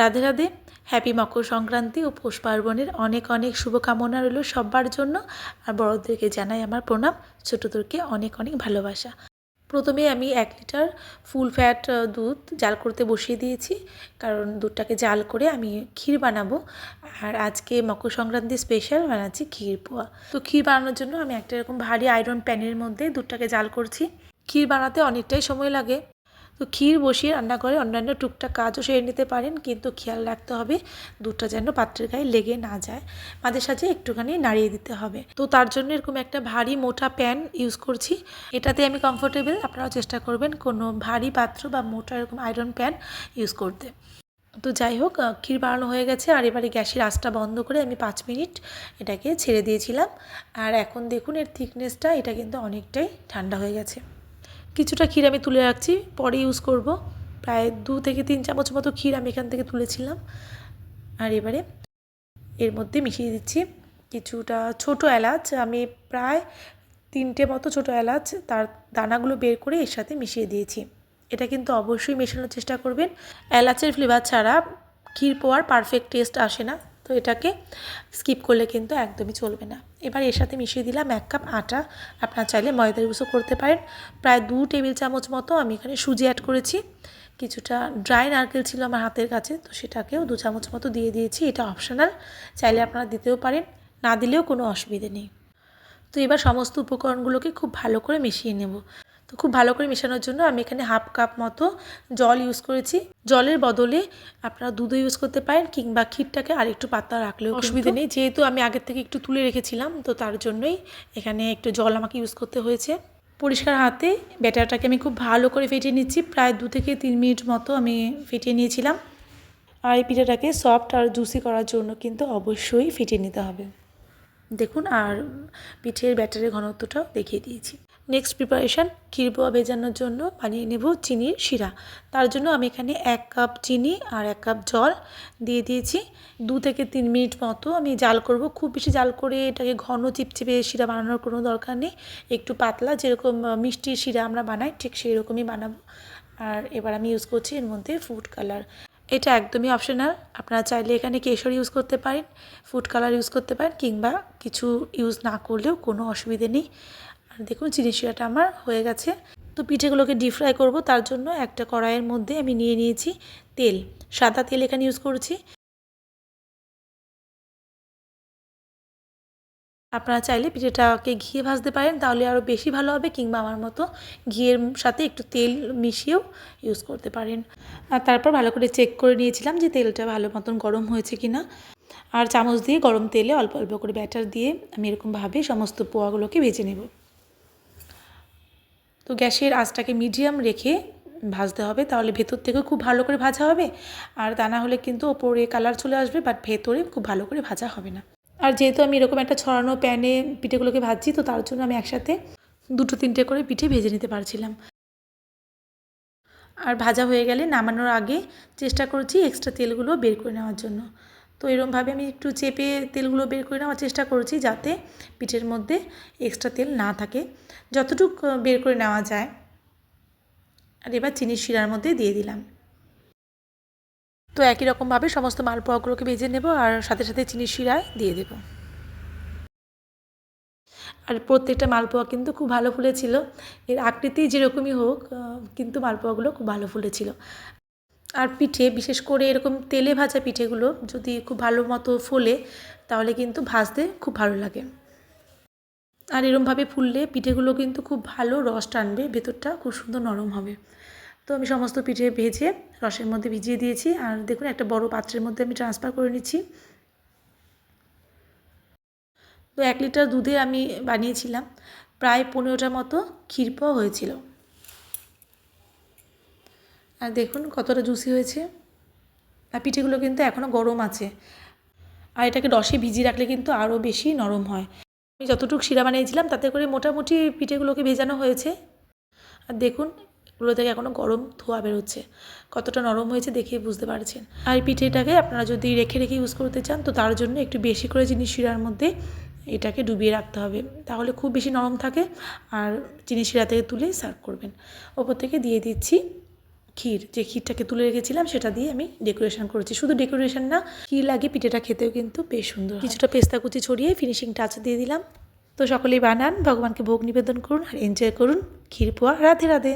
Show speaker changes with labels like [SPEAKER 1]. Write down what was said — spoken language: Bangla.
[SPEAKER 1] রাধে রাধে। হ্যাপি মকর সংক্রান্তি ও পৌষ পার্বণের অনেক অনেক শুভকামনা রইল সবার জন্য। আর বড়দেরকে জানাই আমার প্রণাম। ছোটোদেরকে অনেক অনেক ভালোবাসা। প্রথমে আমি এক লিটার ফুল ফ্যাট দুধ জাল করতে বসিয়ে দিয়েছি। কারণ দুধটাকে জাল করে আমি ক্ষীর বানাবো। আর আজকে মকর সংক্রান্তি স্পেশাল বানাচ্ছি ক্ষীর পোয়া। তো ক্ষীর বানানোর জন্য আমি একটা এরকম ভারী আয়রন প্যানের মধ্যে দুধটাকে জাল করছি। ক্ষীর বানাতে অনেকটাই সময় লাগে। তো ক্ষীর বসিয়ে রান্না করে অন্যান্য টুকটাক কাজও সেরে নিতে পারেন, কিন্তু খেয়াল রাখতে হবে দুধটা যেন পাত্রের গায়ে লেগে না যায়। মাঝে সাঝে একটুখানি নাড়িয়ে দিতে হবে। তো তার জন্য এরকম একটা ভারী মোটা প্যান ইউজ করছি। এটাতে আমি কমফোর্টেবল, আপনারাও চেষ্টা করবেন কোনো ভারী পাত্র বা মোটা এরকম আয়রন প্যান ইউজ করতে। তো যাই হোক ক্ষীর বানানো হয়ে গেছে। আর এবারে গ্যাসের আঁচটা বন্ধ করে আমি পাঁচ মিনিট এটাকে ছেড়ে দিয়েছিলাম। আর এখন দেখুন এর থিকনেসটা এটা কিন্তু অনেকটাই ঠান্ডা হয়ে গেছে। কিছুটা ক্ষীর আমি তুলে রাখছি, পরে ইউজ করব। প্রায় দু থেকে তিন চামচ মতো ক্ষীর আমি এখান থেকে তুলেছিলাম। আর এবারে এর মধ্যে মিশিয়ে দিচ্ছি কিছুটা ছোট এলাচ। আমি প্রায় তিনটে মতো ছোট এলাচ তার দানাগুলো বের করে এর সাথে মিশিয়ে দিয়েছি। এটা কিন্তু অবশ্যই মেশানোর চেষ্টা করবেন। এলাচের ফ্লেভার ছাড়া ক্ষীর পোয়ার পারফেক্ট টেস্ট আসে না। তো এটাকে স্কিপ করলে কিন্তু একদমই চলবে না। এবার এর সাথে মিশিয়ে দিলাম এক কাপ আটা। আপনারা চাইলে ময়দা ইউজও করতে পারেন। প্রায় দু টেবিল চামচ মতো আমি এখানে সুজি অ্যাড করেছি। কিছুটা ড্রাই নারকেল ছিল আমার হাতের কাছে, তো সেটাকেও দু চামচ মতো দিয়ে দিয়েছি। এটা অপশনাল চাইলে আপনারা দিতেও পারেন। না দিলেও কোনো অসুবিধে নেই। তো এবার সমস্ত উপকরণগুলোকে খুব ভালো করে মিশিয়ে নেব। তো খুব ভালো করে মেশানোর জন্য আমি এখানে হাফ কাপ মতো জল ইউজ করেছি। জলের বদলে আপনারা দুধও ইউজ করতে পারেন কিংবা ক্ষীরটাকে আর একটু পাতলা রাখলেও অসুবিধা নেই। যেহেতু আমি আগের থেকে একটু তুলে রেখেছিলাম তো তার জন্যই এখানে একটু জল আমাকে ইউজ করতে হয়েছে। পরিষ্কার হাতে ব্যাটারটাকে আমি খুব ভালো করে ফেটিয়ে নিচ্ছি। প্রায় দু থেকে তিন মিনিট মতো আমি ফেটিয়ে নিয়েছিলাম। আর এই পিঠাটাকে সফট আর জুসি করার জন্য কিন্তু অবশ্যই ফেটিয়ে নিতে হবে। দেখুন আর পিঠের ব্যাটারের ঘনত্বটাও দেখিয়ে দিয়েছি। নেক্সট প্রিপারেশান ক্ষীরপোয়া ভেজানোর জন্য বানিয়ে নেব চিনির শিরা। তার জন্য আমি এখানে এক কাপ চিনি আর এক কাপ জল দিয়ে দিয়েছি। দু থেকে তিন মিনিট মতো আমি জাল করব। খুব বেশি জাল করে এটাকে ঘন চিপচিপে শিরা বানানোর কোনো দরকার নেই। একটু পাতলা যেরকম আহ, মিষ্টির শিরা আমরা বানাই ঠিক সেই রকমই বানাবো। আর এবার আমি ইউজ করছি এর মধ্যে ফুড কালার এটা একদমই অপশনাল আপনারা চাইলে এখানে কেশর ইউজ করতে পারেন ফুড কালার ইউজ করতে পারেন কিংবা কিছু ইউজ না করলেও কোনো অসুবিধে নেই। দেখুন চিনি শিরাটা আমার হয়ে গেছে। তো পিঠেগুলোকে ডিপ ফ্রাই করব, তার জন্য একটা কড়াইয়ের মধ্যে আমি নিয়ে নিয়েছি তেল। সাদা তেল এখানে ইউজ করছি। আপনারা চাইলে পিঠেটাকে ঘিয়ে ভাজতে পারেন, তাহলে আরও বেশি ভালো হবে, কিংবা আমার মতো ঘিয়ের সাথে একটু তেল মিশিয়েও ইউজ করতে পারেন। আর তারপর ভালো করে চেক করে নিয়েছিলাম যে তেলটা ভালো মতন গরম হয়েছে কি না আর চামচ দিয়ে গরম তেলে অল্প অল্প করে ব্যাটার দিয়ে আমি এরকমভাবে সমস্ত পোয়াগুলোকে ভেজে নেব। তো গ্যাসের আঁচটাকে মিডিয়াম রেখে ভাজতে হবে, তাহলে ভেতর থেকেও খুব ভালো করে ভাজা হবে। আর তা না হলে কিন্তু ওপরে কালার চলে আসবে বাট ভেতরে খুব ভালো করে ভাজা হবে না। আর যেহেতু আমি এরকম একটা ছড়ানো প্যানে পিঠেগুলোকে ভাজছি, তো তার জন্য আমি একসাথে দুটো তিনটে করে পিঠে ভেজে নিতে পারছিলাম। আর ভাজা হয়ে গেলে নামানোর আগে চেষ্টা করছি এক্সট্রা তেলগুলো বের করে নেওয়ার জন্য। তো এরকমভাবে আমি একটু চেপে তেলগুলো বের করে নেওয়ার চেষ্টা করেছি যাতে পিঠের মধ্যে এক্সট্রা তেল না থাকে। যতটুক বের করে নেওয়া যায়। আর এবার চিনির শিরার মধ্যে দিয়ে দিলাম। তো একই রকমভাবে সমস্ত মালপোয়াগুলোকে ভেজে নেব আর সাথে সাথে চিনির শিরায় দিয়ে দেব। আর প্রত্যেকটা মালপোয়া কিন্তু খুব ভালো ফুলেছিল। এর আকৃতি যেরকমই হোক কিন্তু মালপোয়াগুলো খুব ভালো ফুলেছিল। আর পিঠে, বিশেষ করে এরকম তেলে ভাজা পিঠেগুলো যদি খুব ভালো মতো ফোলে, তাহলে কিন্তু ভাজতে খুব ভালো লাগে। আর এরমভাবে ফুললে পিঠেগুলো কিন্তু খুব ভালো রস টানবে, ভেতরটা খুব সুন্দর নরম হবে। তো আমি সমস্ত পিঠে ভেজে রসের মধ্যে ভিজিয়ে দিয়েছি। আর দেখুন, একটা বড় পাত্রের মধ্যে আমি ট্রান্সফার করে নিচ্ছি। তো এক লিটার দুধে আমি বানিয়েছিলাম, প্রায় পনেরোটার মতো ক্ষীরপোয়া হয়েছিল। আর দেখুন কতটা জুসি হয়েছে। আর পিঠেগুলো কিন্তু এখনও গরম আছে। আর এটাকে রসে ভিজিয়ে রাখলে কিন্তু আরও বেশি নরম হয়। আমি যতটুকু শিরা বানিয়েছিলাম, তাতে করে মোটামুটি পিঠেগুলোকে ভেজানো হয়েছে। আর দেখুন, এগুলো থেকে এখনও গরম ধোয়া বেরোচ্ছে। কতটা নরম হয়েছে দেখেই বুঝতে পারছেন। আর পিঠেটাকে আপনারা যদি রেখে রেখে ইউজ করতে চান, তো তার জন্য একটু বেশি করে জিনিস শিরার মধ্যে এটাকে ডুবিয়ে রাখতে হবে। তাহলে খুব বেশি নরম থাকে। আর চিনি শিরা থেকে তুলে সার্ভ করবেন। ওপর থেকে দিয়ে দিচ্ছি ক্ষীর, যে ক্ষীরটাকে তুলে রেখেছিলাম সেটা দিয়ে আমি ডেকোরেশন করেছি। শুধু ডেকোরেশন না, ক্ষীর লাগে পিঠেটা খেতেও কিন্তু বেশ সুন্দর কিছুটা পেস্তা কুচি ছড়িয়ে ফিনিশিং টাচ দিয়ে দিলাম। তো সকলেই বানান, ভগবানকে ভোগ নিবেদন করুন আর এনজয় করুন ক্ষীর পোয়া। রাধে রাধে।